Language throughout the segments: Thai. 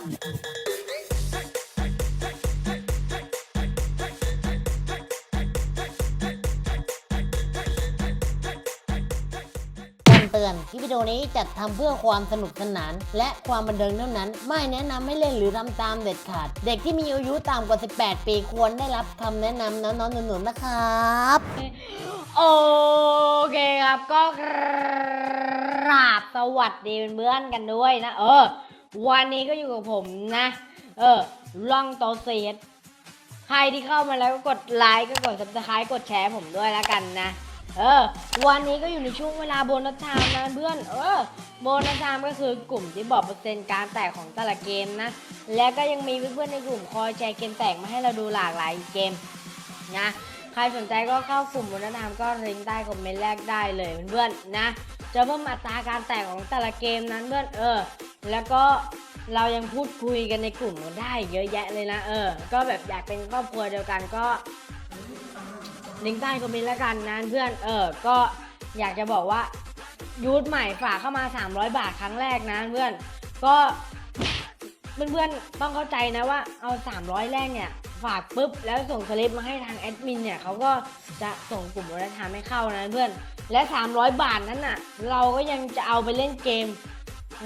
คำเตือนคลิปวิดีโอนี้จัดทำเพื่อความสนุกสนาน และความบันเทิงเท่านั้น ไม่แนะนำให้เล่นหรือทำตามเด็ดขาด เด็กที่มีอายุต่ำกว่า 18 ปีควรได้รับคำแนะนำน้องๆหนูๆนะครับ โอเคครับก็กราบสวัสดีเพื่อนๆกันด้วยนะ เออ วันนี้ก็อยู่กับผมนะ เออล่องโตเซียดใครที่เข้ามาแล้วก็กดไลค์ก็กด subscribe กดแชร์ผมด้วยแล้วกันนะ เออ วันนี้ก็อยู่ในช่วงเวลาโบนัสไทม์นะเพื่อน เออ โบนัสไทม์ก็คือกลุ่มที่บอกเปอร์เซ็นต์การแตกของแต่ละเกมนะ และก็ยังมีเพื่อนๆในกลุ่มคอยแชร์เกมแตกมาให้เราดูหลากหลายเกมนะ ใครสนใจก็เข้ากลุ่มบนนามก็ลิงก์ใต้คอมเมนต์แรกได้เลยเพื่อนๆนะ จะเพิ่มอัตราการแตกของแต่ละเกมนั้นเพื่อนเออ แล้วก็เรายังพูดคุยกันในกลุ่มกันได้เยอะแยะเลยนะเออ ก็แบบอยากเป็นครอบครัวเดียวกันก็ลิงก์ใต้คอมเมนต์ล้วกันนะเพื่อนเออ ก็อยากจะบอกว่ายูทใหม่ฝากเข้ามา 300 บาทครั้งแรกนะเพื่อนก็เพื่อนๆต้องเข้าใจนะว่าเอา 300 แรกเนี่ย ฝากปุ๊บแล้วส่งสลิปมาให้ทางแอดมินเนี่ยเขาก็จะส่งกลุ่มวัฒนธรรมให้เข้านะเพื่อนและ 300 บาทนั้นน่ะ เราก็ยังจะเอาไปเล่นเกม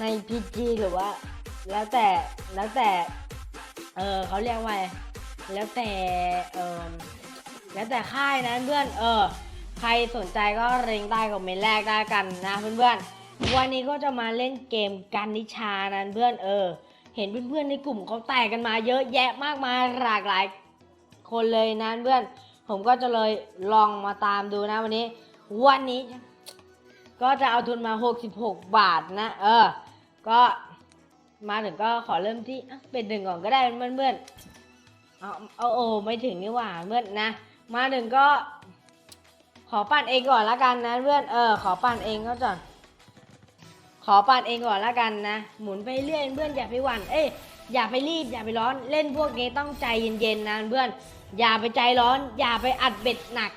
ใน PG หรือว่า แล้วแต่แล้วแต่เออเขาเรียกว่าแล้วแต่เออแล้วแต่ค่ายนะเพื่อนเออใครสนใจก็เร่งใต้คอมเมนต์แรกได้กันนะเพื่อนๆวันนี้ก็จะมาเล่นเกมกันนิชานะเพื่อนเออ เห็นเพื่อนๆในกลุ่มเขาแตกกันมาเยอะแยะมากมายหลากหลายคนเลยนะเพื่อน ผมก็จะเลยลองมาตามดูนะวันนี้ วันนี้ ก็จะเอาทุนมา 66 บาทนะ เออ ก็มาถึงก็ขอเริ่มที่เป็นหนึ่งก่อนก็ได้เพื่อนๆเอาเอาโอ้ไม่ถึงนี่หว่าเพื่อนนะ มาถึงก็ ขอปั่นเองก่อนละกันนะเพื่อน เออ ขอปั่นเองก็ก่อน ขอปั่นเองก่อนละกันนะ หมุนไปเรื่อยเพื่อนอย่าไปหวั่นเอ้ยอย่าไปรีบอย่าไปร้อนเล่นพวกนี้ต้องใจเย็นๆนะเพื่อน อย่าไปใจร้อน อย่าไปอัดเบ็ดหนัก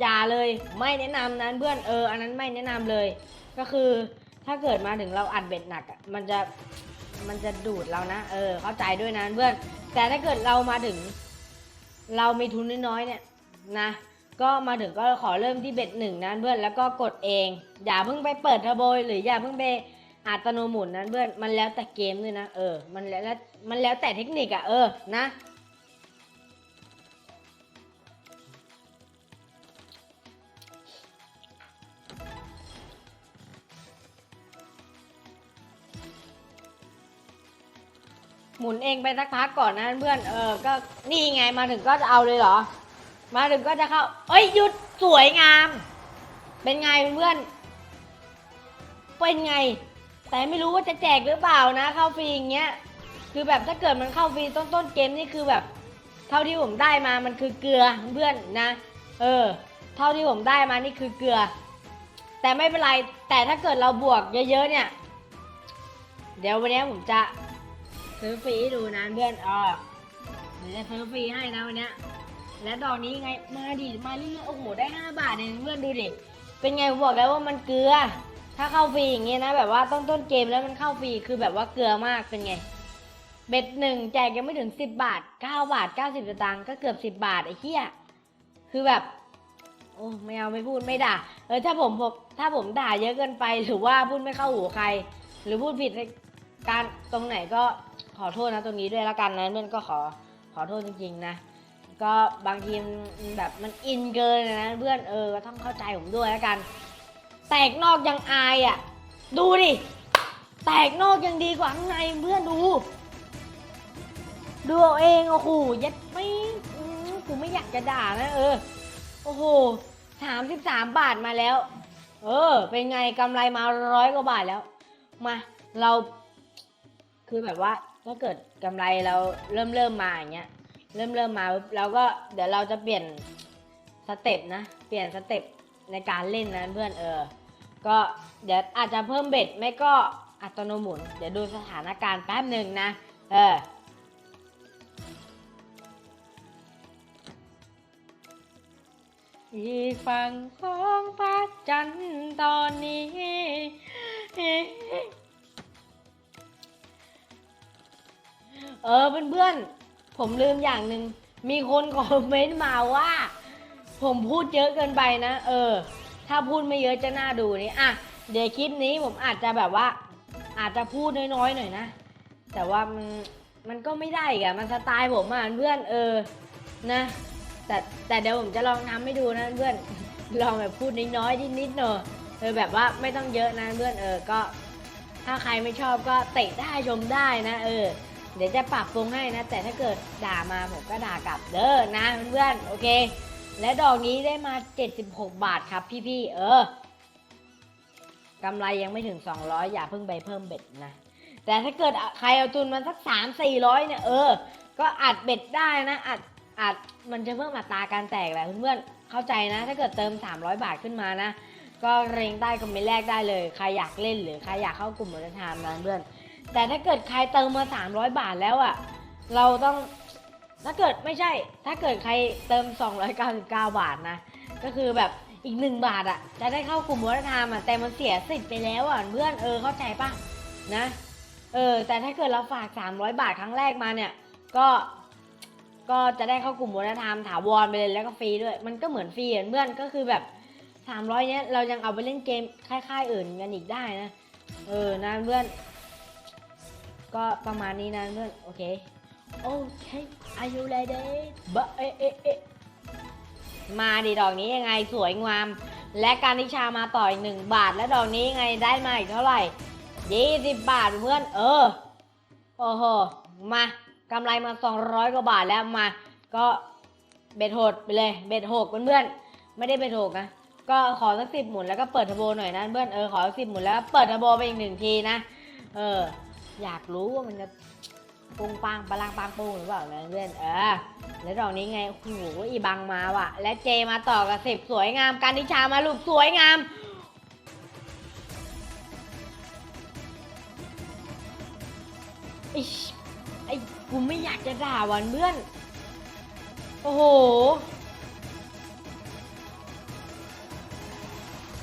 อย่าเลยไม่แนะนำนะเพื่อนเออ อันนั้นไม่แนะนำเลย ก็คือถ้าเกิดมาถึงเราอัดเบ็ดหนักมันจะมันจะดูดเรานะ เออ เข้าใจด้วยนะเพื่อน แต่ถ้าเกิดเรามาถึง เรามีทุนน้อยๆเนี่ยนะ ก็มาถึงก็ขอเริ่มที่เบ็ดหนึ่งนะเพื่อนแล้วก็กดเอง อย่าเพิ่งไปเปิดเทอร์โบหรืออย่าเพิ่งไปอัตโนมุนนะเพื่อนมันแล้วแต่เกมด้วยนะเออมันแล้วมันแล้วแต่เทคนิคอะเออนะหมุนเองไปสักพักก่อนนะเพื่อนเออก็นี่ไงมาถึงก็จะเอาเลยเหรอ มาถึงก็จะเข้า เอ้ยหยุดสวยงาม เป็นไงเพื่อน เป็นไง แต่ไม่รู้ว่าจะแจกหรือเปล่านะ เข้าฟรีอย่างเงี้ย คือแบบถ้าเกิดมันเข้าฟรีต้นต้นเกมนี่คือแบบ เท่าที่ผมได้มามันคือเกลือเพื่อนนะ เออ เท่าที่ผมได้มานี่คือเกลือ แต่ไม่เป็นไร แต่ถ้าเกิดเราบวกเยอะๆเนี่ย เดี๋ยววันนี้ผมจะซื้อฟรีดูนะเพื่อนเออเดี๋ยวจะซื้อฟรีให้นะวันนี้ และดอกนี้ไงมาดิมาเรื่อยๆโอ้โหได้ 5 บาทเองเพื่อนดูดิเป็นไงผมบอกแล้วว่ามันเกลือ ถ้าเข้าฟรีอย่างเงี้ยนะ แบบว่าต้นต้นเกมแล้วมันเข้าฟรีคือแบบว่าเกลือมากเป็นไงเบ็ดหนึ่งแจกยังไม่ถึง 10 บาท 9 บาท 90สตางค์ก็เกือบ 10 บาทไอ้เหี้ยคือแบบโอ้ไม่เอาไม่พูดไม่ด่าเออถ้าผมผมถ้าผมด่าเยอะเกินไปหรือว่าพูดไม่เข้าหูใคร หรือพูดผิดการตรงไหนก็ขอโทษนะตรงนี้ด้วยละกันนะเพื่อนก็ขอขอโทษจริงๆนะ ก็บางทีมันแบบมันอินเกินนะเพื่อนเออก็ต้องเข้าใจผมด้วยแล้วกัน แตกนอกยังอายอะ ดูดิ แตกนอกยังดีกว่าข้างในเพื่อนดู ดูเอาเองโอ้โหยัดไม่กูไม่อยากจะด่านะเออ โอ้โหสามสิบสามบาทมาแล้ว เออ เป็นไงกำไรมาร้อยกว่าบาทแล้ว มาเรา คือแบบว่าถ้าเกิดกำไรเราเริ่มเริ่มมาอย่างเงี้ย เริ่มเริ่มมาปุ๊บเราก็เดี๋ยวเราจะเปลี่ยนสเต็ปนะ เปลี่ยนสเต็ปในการเล่นนะเพื่อนเออ ก็เดี๋ยวอาจจะเพิ่มเบ็ดไม่ก็อัตโนมุนเดี๋ยวดูสถานการณ์แป๊บหนึ่งนะ เอออีกฝั่งของพระจันทร์ตอนนี้ เออเพื่อนๆ ผมลืมอย่างหนึ่งมีคนคอมเมนต์มาว่า ผมพูดเยอะเกินไปนะ เออ ถ้าพูดไม่เยอะจะน่าดูนี่อะเดี๋ยวคลิปนี้ผมอาจจะแบบว่า อาจจะพูดน้อยๆหน่อยนะ แต่ว่ามันมันก็ไม่ได้อีกอะมันสไตล์ผมอะเพื่อนเออนะ แต่แต่เดี๋ยวผมจะลองทำให้ดูนะเพื่อนลองแบบพูดน้อยๆนิดๆเนอะเออแบบว่าไม่ต้องเยอะนะเพื่อนเออก็ ถ้าใครไม่ชอบก็เตะได้ชมได้นะ เออ เดี๋ยวจะปรับปรุงให้นะ แต่ถ้าเกิดด่ามาผมก็ด่ากลับเด้อนะเพื่อนๆโอเค และดอกนี้ได้มา 76 บาทครับพี่ๆเออกำไรยังไม่ถึง 200 อย่าเพิ่งไปเพิ่มเบ็ดนะ แต่ถ้าเกิดใครเอาทุนมาสัก 3 400 เนี่ยเออ ก็อัดเบ็ดได้นะอัดอัดมันจะเพิ่มอัตราการแตกแหละเพื่อนๆเข้าใจนะ ถ้าเกิดเติม 300 บาทขึ้นมานะ ก็เร่งใต้คอมเมนต์แรกได้เลย ใครอยากเล่นหรือใครอยากเข้ากลุ่มมรทามนะเพื่อน แต่ถ้าเกิดใครเติมมา 300 บาทแล้วอะ่ะ เราต้องถ้าเกิดไม่ใช่ ถ้าเกิดใครเติม 299 บาทนะ ก็คือแบบอีก 1 บาทอะ่ะ จะได้เข้ากลุ่มมรทามอะแต่มันเสียสิทธิ์ไปแล้วอะเพื่อนเออเข้าใจปะนะเออแต่ถ้าเกิดเราฝาก 300 บาทครั้งแรกมาเนี่ย ก็ก็จะได้เข้ากลุ่มมรธรรมถาวรไปเลยแล้วก็ฟรีด้วย มันก็เหมือนฟรีอะเพื่อนก็คือแบบ 300เนี้ยเรายังเอาไปเล่นเกมค่ายๆอื่นกันอีกได้นะ เออนะเพื่อน ก็ประมาณนี้นะเพื่อนโอเคโอเค are you ready บะเอะเอะเอะมาดิดอกนี้ยังไงสวยงาม และการนิชามาต่ออีกหนึ่งบาท และดอกนี้ยังไงได้มาอีกเท่าไหร่ยี่สิบบาทเพื่อน เออโอ้โหมากำไรมา200กว่าบาทแล้วมา ก็เบ็ดโหดไปเลยเบ็ดหกเพื่อนๆไม่ได้เบ็ดหกนะก็ขอสักสิบหมุนแล้วก็เปิดเทอร์โบหน่อยนะเพื่อนเออขอสักสิบหมุนแล้วก็เปิดเทอร์โบไปอีกหนึ่งทีนะ เออ อยากรู้ว่ามันจะปงปังปะลังปังปุงหรือเปล่านะเพื่อน เออ แล้วดอกนี้ไงโอ้โหอีบังมาว่ะ และเจมาต่อกับสิบสวยงาม การนิชามาลูกสวยงาม ไอ้ไอ้กูไม่อยากจะด่าวันเพื่อน โอ้โห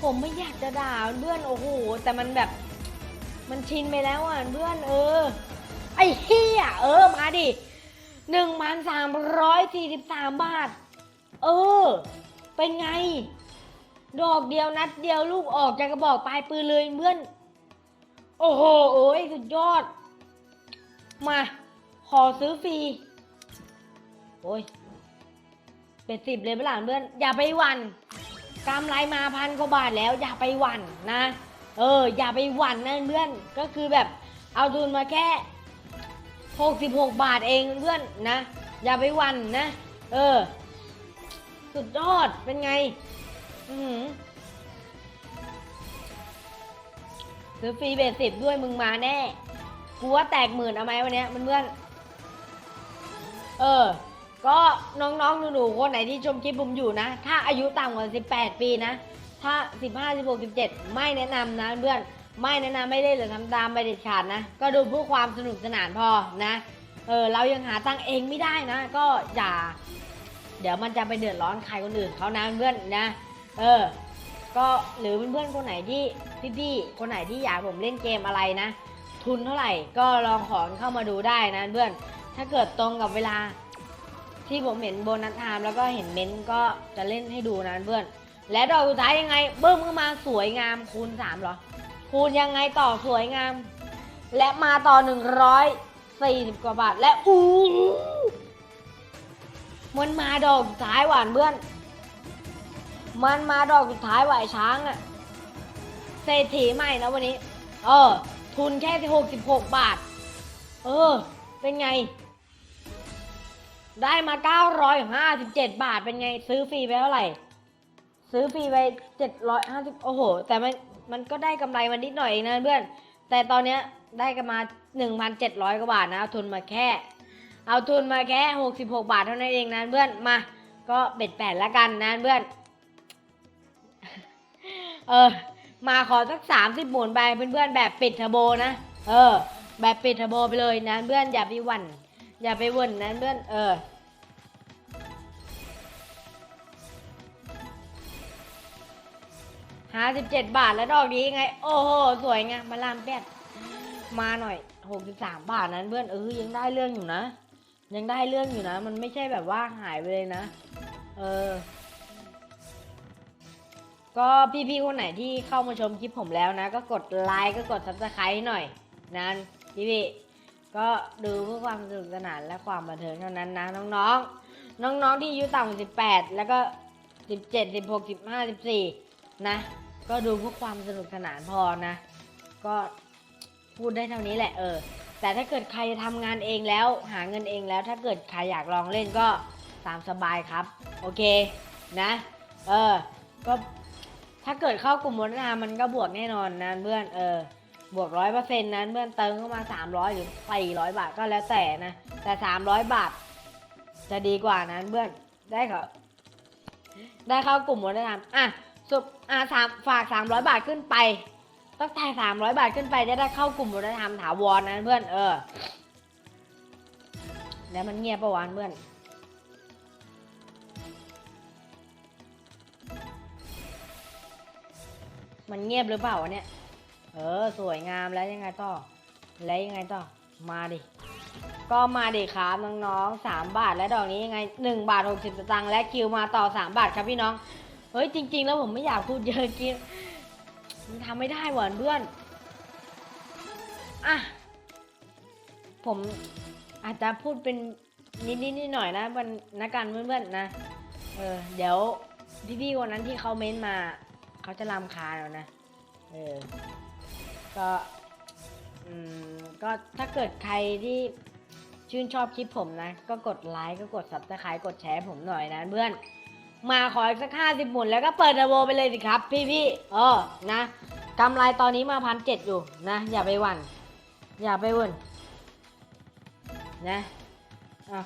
ผมไม่อยากจะด่าเพื่อน โอ้โห แต่มันแบบ มันชินไปแล้วอะเพื่อนเออ ไอ้เฮียเออมาดิหนึ่งพันสามร้อยสี่สิบสามบาท เออ เป็นไง ดอกเดียวนัดเดียวลูกออกจากกระบอกปลายปืนเลยเพื่อน โอ้โหโอ้ยสุดยอด มา ขอซื้อฟรี โอ้ยเป็นสิบเลยเปล่าเพื่อน อย่าไปวันกำไรมาพันกว่าบาทแล้วอย่าไปวันนะ เออ อย่าไปหวั่นนะเพื่อน ก็คือแบบเอาทุนมาแค่ 66 บาทเองเพื่อนนะ อย่าไปหวั่นนะ เออ สุดยอด เป็นไง อือซื้อฟรีเบสสิบด้วยมึงมาแน่ กูว่าแตกหมื่นเอาไหมวันนี้เพื่อนเออ ก็น้องๆหนูๆคนไหนที่ชมคลิปผมอยู่นะ ถ้าอายุต่ำกว่า 18 ปีนะ ถ้า 15 16 17 ไม่แนะนำนะเพื่อนไม่แนะนำไม่ได้หรือทำตามไปเด็ดขาดนะ ก็ดูเพื่อความสนุกสนานพอนะเออเรายังหาตังเองไม่ได้นะ ก็อย่า เดี๋ยวมันจะไปเดือดร้อนใครคนอื่นเขานะเพื่อนนะ เออ ก็หรือเพื่อนๆคนไหนที่พี่ๆคนไหนที่อยากผมเล่นเกมอะไรนะ ทุนเท่าไหร่ก็ลองขอเข้ามาดูได้นะเพื่อน ถ้าเกิดตรงกับเวลา ที่ผมเห็นโบนัสไทม์แล้วก็เห็นเม้นต์ก็จะเล่นให้ดูนะเพื่อน และดอกสุดท้ายยังไงเบิ้มขึ้นมาสวยงามคูณสามเหรอ คูณยังไงต่อสวยงาม และมาต่อหนึ่งร้อยสี่สิบกว่าบาท และอู้มันมาดอกสุดท้ายหวานเพื่อน มันมาดอกสุดท้ายว่ะไอ้ช้างอะเศรษฐีใหม่นะวันนี้ เออ ทุนแค่หกสิบหกบาท เออ เป็นไง ได้มาเก้าร้อยห้าสิบเจ็ดบาทเป็นไง ซื้อฟรีไปเท่าไหร่ ซื้อฟรีไปเจ็ดร้อยห้าสิบโอ้โห แต่มันมันก็ได้กำไรมานิดหน่อยเองนะเพื่อน แต่ตอนเนี้ยได้กันมาหนึ่งพันเจ็ดร้อยกว่าบาทนะเอาทุนมาแค่ เอาทุนมาแค่หกสิบหกบาทเท่านั้นเองนะเพื่อนมา ก็เบ็ดแปดแล้วกันนะเพื่อน เออ มาขอสักสามสิบหมุนไปเพื่อนๆแบบปิดเทอร์โบนะ เออ แบบปิดเทอร์โบไปเลยนะเพื่อนอย่าไปหวั่นอย่าไปหวุ่นนะเพื่อน เออ ห้าสิบเจ็ดบาทแล้วดอกนี้ไง โอ้โห สวยไงมาลามแปดมาหน่อยหกสิบสามบาทนั้นเพื่อนเออยังได้เรื่องอยู่นะ ยังได้เรื่องอยู่นะ มันไม่ใช่แบบว่าหายไปเลยนะ เออ ก็พี่ๆคนไหนที่เข้ามาชมคลิปผมแล้วนะ ก็กดไลค์ก็กดซับสไครต์หน่อยนั้นพี่ๆก็ดูเพื่อความสนุกสนานและความบันเทิงเท่านั้นนะน้องๆ น้องๆที่อายุต่ำกว่าสิบแปดแล้วก็สิบเจ็ดสิบหกสิบห้าสิบสี่นะ ก็ดูเพื่อความสนุกสนานพอนะ ก็พูดได้เท่านี้แหละเออ แต่ถ้าเกิดใครทำงานเองแล้วหาเงินเองแล้ว ถ้าเกิดใครอยากลองเล่นก็ตามสบายครับ โอเคนะ เออ ก็ถ้าเกิดเข้ากลุ่มวัฒนธรรมมันก็บวกแน่นอนนะเพื่อนเออบวกร้อยเปอร์เซ็นต์นั้นเพื่อนเติมเข้ามาสามร้อยหรือสี่ร้อยบาทก็แล้วแต่นะ แต่สามร้อยบาท จะดีกว่านั้นเพื่อนได้เขาได้เข้ากลุ่มวัฒนธรรมอะ สุบอะสามฝากสามร้อยบาทขึ้นไปตั้งแต่สามร้อยบาทขึ้นไปจะได้เข้ากลุ่มวัฒนธรรมถาวรนะเพื่อนเออแล้วมันเงียบประวันเพื่อนมันเงียบหรือเปล่าวะเนี่ย เออ สวยงามแล้วยังไงต่อ แล้วยังไงต่อ มาดิ ก็มาดิครับน้องๆสามบาทและดอกนี้ยังไงหนึ่งบาทหกสิบสตางค์และคิวมาต่อสามบาทครับพี่น้อง เฮ้ยจริง ๆ แล้วผมไม่อยากพูดเยอะกินมันทำไม่ได้หวานเพื่อนอะผมอาจจะพูดเป็นนิดๆนิดหน่อยๆนะมันนักการเพื่อนๆนะเออเดี๋ยวพี่ๆคนนั้นที่เขาเม้นมา เขาจะรำคาญเอานะเออก็อืมก็ถ้าเกิดใครที่ชื่นชอบคลิปผมนะ ก็กดไลค์ก็กด subscribe กดแชร์ผมหน่อยนะเพื่อน มาขออีกสักห้าสิบหมุนแล้วก็เปิดอร์โวไปเลยสิครับ พี่พี่เออนะกำไรตอนนี้มาพันเจ็ดอยู่นะ อย่าไปหวั่น อย่าไปหวั่นนะอะ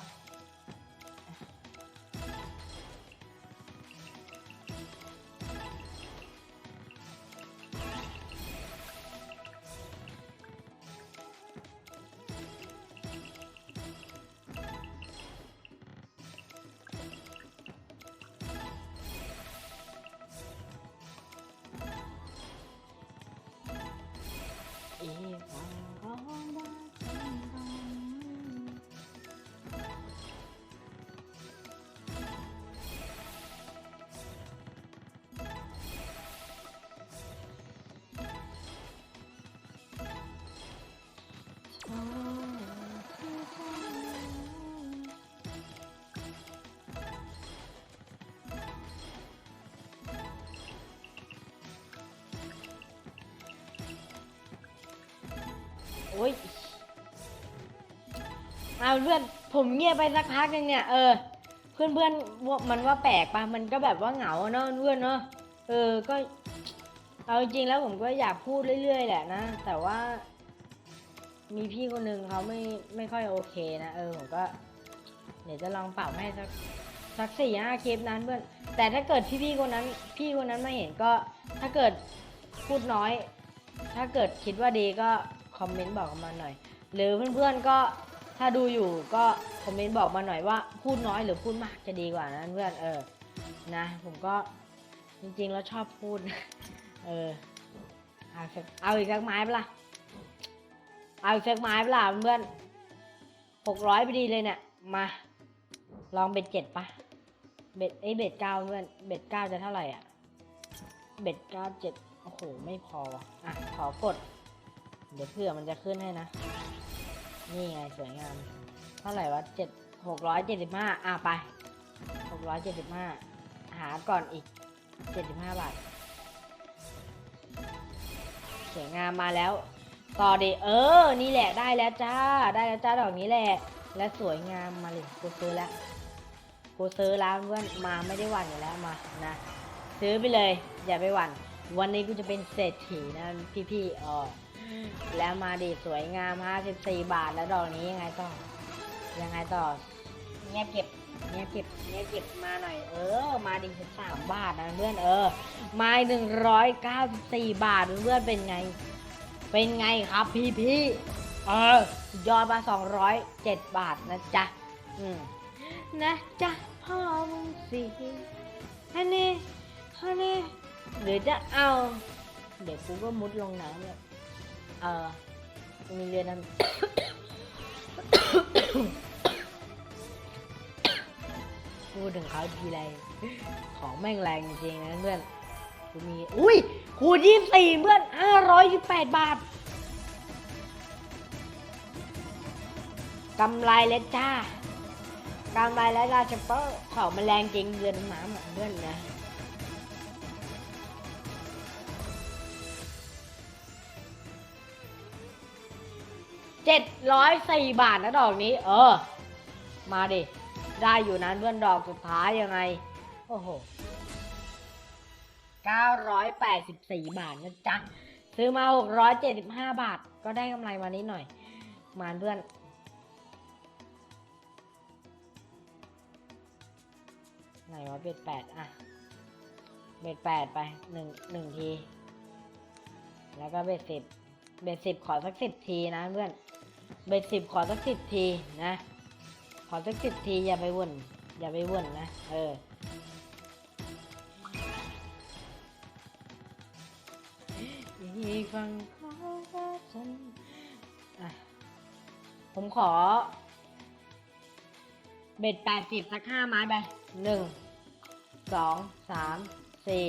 โอ้ยเอาเพื่อนผมเงียบไปสักพักนึงเนี่ยเออเพื่อนเพื่อนว่ามันว่าแปลกปะมันก็แบบว่าเหงาเนาะเพื่อนเนาะเออก็ เอาจริงๆแล้วผมก็อยากพูดเรื่อยๆแหละนะ แต่ว่า มีพี่คนหนึ่งเขาไม่ไม่ค่อยโอเคนะเออผมก็ เดี๋ยวจะลองเปรับให้สักสักสี่ห้าคลิปนั้นเพื่อนแต่ถ้าเกิดพี่ๆคนนั้น พี่คนนั้นไม่เห็นก็ ถ้าเกิดพูดน้อย ถ้าเกิดคิดว่าดีก็คอมเมนต์บอกมาหน่อย หรือเพื่อนๆก็ถ้าดูอยู่ก็คอมเมนต์บอกมาหน่อยว่าพูดน้อยหรือพูดมากจะดีกว่านะเพื่อนเออนะ ผมก็จริงๆแล้วชอบพูด เออเอาสักเอาอีกสักไม้ปะล่ะ เอาอีกสักไม้เปล่ะเพื่อนหกร้อยพอดีเลยเนี่ยมา ลองเบ็ดเจ็ดปะเบ็ดไอ้เบ็ดเก้าเพื่อนเบ็ดเก้าจะเท่าไหร่อะเบ็ดเก้าเจ็ดโอ้โหไม่พอว่ะอะขอกด เดี๋ยวเผื่อมันจะขึ้นให้นะ นี่ไงสวยงาม เท่าไหร่วะเจ็ดหกร้อยเจ็ดสิบห้าอะไปหกร้อยเจ็ดสิบห้าหาก่อนอีกเจ็ดสิบห้าบาทสวยงามมาแล้ว ต่อดิเออ นี่แหละได้แล้วจ้า ได้แล้วจ้าดอกนี้แหละ และสวยงามมาเลยกูซื้อแล้วกูซื้อแล้วเพื่อนมาไม่ได้หวั่นอยู่แล้วมานะ ซื้อไปเลย อย่าไปหวั่น วันนี้กูจะเป็นเศรษฐีนะพี่ๆอ๋อแล้วมาดิสวยงาม54 บาทแล้วดอกนี้ยังไงต่อ ยังไงต่อเงียบเก็บเงียบเก็บเงียบเก็บมาหน่อยเออ มาดิ13บาทนะเพื่อนเออมาหนึ่งร้อยเก้าสิบสี่บาทเพื่อนเป็นไง เป็นไงครับพี่พี่เออยอดมาสองร้อยเจ็ดบาทนะจ๊ะ อืม นะจ๊ะพ่อมึงสิฮันนี่ฮันนี่หรือจะเอา เดี๋ยวกูก็มุดลงน้ำเลยเออมีเรือนั้นพูดถึงเขาทีไร ของแม่งแรงจริงๆนะเพื่อน กูมี อุ้ยคูณยี่สี่เพื่อนห้าร้อยยี่แปดบาทกำไรแล้วจ้ากำไรแล้วจ้าเฉพาะของมันแรงจริงเดือนน้ำอะเพื่อนนะเจ็ดร้อยสี่บาทนะดอกนี้ เออ มาดิ ได้อยู่นั้นเพื่อนดอกสุดท้ายยังไง โอ้โห เก้าร้อยแปดสิบสี่บาทนะจ๊ะ ซื้อมาหกร้อยเจ็ดสิบห้าบาท ก็ได้กำไรมานิดหน่อย มาเพื่อนไหนวะเบ็ดแปดอะเบ็ดแปดไปหนึ่งหนึ่งที แล้วก็เบ็ดสิบเบ็ดสิบขอสักสิบทีนะเพื่อน เบ็ดสิบขอสักสิบทีนะ ขอสักสิบทีอย่าไปวุ่น อย่าไปวุ่นนะ เออ อีกฝั่งของฉันอะผมขอ เบ็ดแปดสิบสักห้าไม้ไปหนึ่งสองสามสี่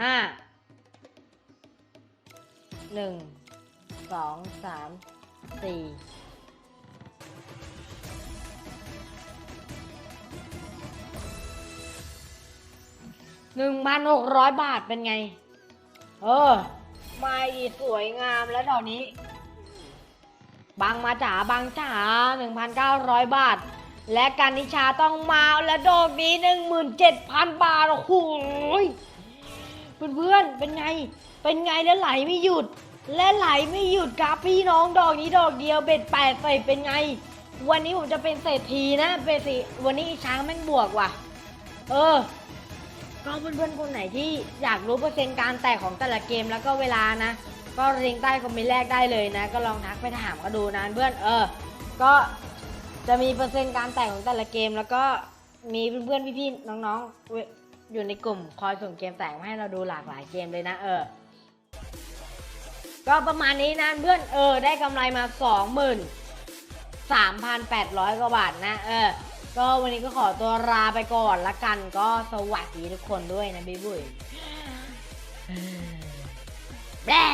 ห้าหนึ่งสองสามสี่หนึ่งพันหกร้อยบาทเป็นไง เออ ไม่สวยงามแล้วดอกนี้ บางมาจ๋าบางจ๋าหนึ่งพันเก้าร้อยบาท และการนิชาต้องมาและดอกนี้หนึ่งหมื่นเจ็ดพันบาท โอ้โหเพื่อนๆเป็นไง เป็นไงแล้วไหลไม่หยุด และไหลไม่หยุดครับพี่น้องดอกนี้ดอกเดียวเบ็ดแปดใส่เป็นไง วันนี้ผมจะเป็นเศรษฐีนะเป็นสิวันนี้อีช้างแม่งบวกว่ะ เออ ก็เพื่อนๆคนไหนที่อยากรู้เปอร์เซ็นต์การแตกของแต่ละเกมแล้วก็เวลานะ ก็ลิงก์ใต้คอมเมนต์แรกได้เลยนะ ก็ลองทักไปถามก็ดูนะเพื่อนเออ ก็จะมีเปอร์เซ็นต์การแตกของแต่ละเกม แล้วก็มีเพื่อนๆพี่ๆน้องๆอยู่ในกลุ่มคอยส่งเกมแตกมาให้เราดูหลากหลายเกมเลยนะเออก็ประมาณนี้นะเพื่อนเออได้กำไรมาสองหมื่นสามพันแปดร้อยกว่าบาทนะ เออ ก็วันนี้ก็ขอตัวลาไปก่อนละกันก็สวัสดีทุกคนด้วยนะบิ๊บุยแบร่